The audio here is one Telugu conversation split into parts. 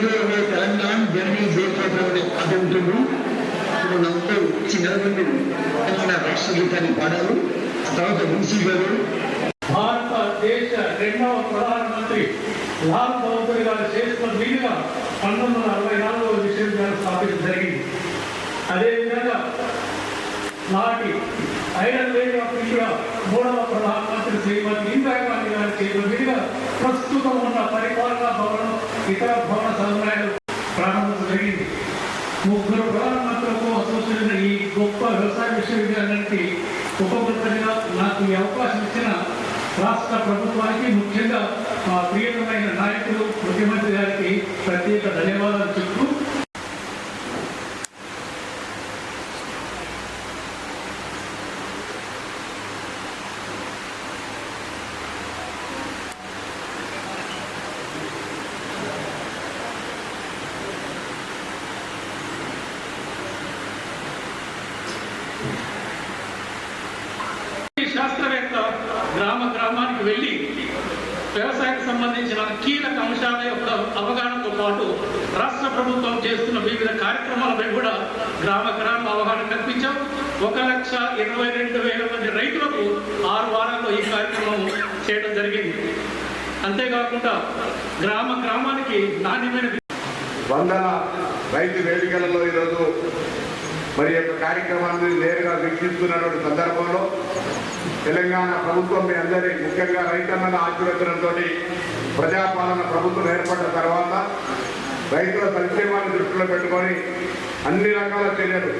ఈరోజు తెలంగాణ జర్నీ జయప్రదం అదంటును ఇప్పుడు నవ్వుతూ చిన్నమంది తెలంగాణ రాష్ట్ర గీతాన్ని పాడారు. ఆ తర్వాత మున్సీ గారు. భారతదేశ రెండవ ప్రధానమంత్రి లాల్ బహదూర్ గారు చేసిన మీదుగా పంతొమ్మిది వందల అరవై నాలుగవ విశ్వవిద్యాలయం స్థాపించడం జరిగింది. అదేవిధంగా నాటి ఐరన్ లేడీ ఆఫ్ ఇండియా మూడవ ప్రధానమంత్రి శ్రీమతి ఇతర భవన సముదాయాలు ప్రారంభించడం జరిగింది. ముగ్గురు ప్రధానమంత్రులకు అసోసియేషన్ ఈ గొప్ప వ్యవసాయ విశ్వవిద్యాలయానికి ఉపకృతంగా నాకు ఈ అవకాశం ఇచ్చిన రాష్ట్ర ప్రభుత్వానికి ముఖ్యంగా మా ప్రియమైన నాయకులు ముఖ్యమంత్రి గారికి ప్రత్యేక ధన్యవాదాలు చెప్తూ ఈ శాస్త్రవేత్త గ్రామ గ్రామానికి వెళ్ళి వ్యవసాయానికి సంబంధించిన కీలక అంశాల యొక్క అవగాహనతో పాటు రాష్ట్ర ప్రభుత్వం చేస్తున్న వివిధ కార్యక్రమాలపై కూడా గ్రామ గ్రామ అవగాహన కల్పించాం. ఒక లక్ష ఇరవై రెండు వేల మంది రైతులకు ఆరు వారాల్లో ఈ కార్యక్రమం చేయడం జరిగింది. అంతేకాకుండా గ్రామ గ్రామానికి నాణ్యమైన వందల రైతు వేదికలలో ఈరోజు మరి యొక్క కార్యక్రమాన్ని నేరుగా వీక్షిస్తున్నటువంటి సందర్భంలో తెలంగాణ ప్రభుత్వం మీ అందరి ముఖ్యంగా రైతన్నల ఆశీర్వచనంతో ప్రజాపాలన ప్రభుత్వం ఏర్పడిన తర్వాత రైతుల సంక్షేమాన్ని దృష్టిలో పెట్టుకొని అన్ని రకాల చర్యలు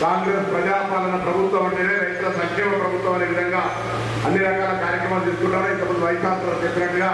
కాంగ్రెస్ ప్రజాపాలన ప్రభుత్వం అంటేనే రైతుల సంక్షేమ ప్రభుత్వం అనే విధంగా అన్ని రకాల కార్యక్రమాలు తీసుకుంటారు. ఇంతకుముందు వైశాఖలో చెప్పినట్టుగా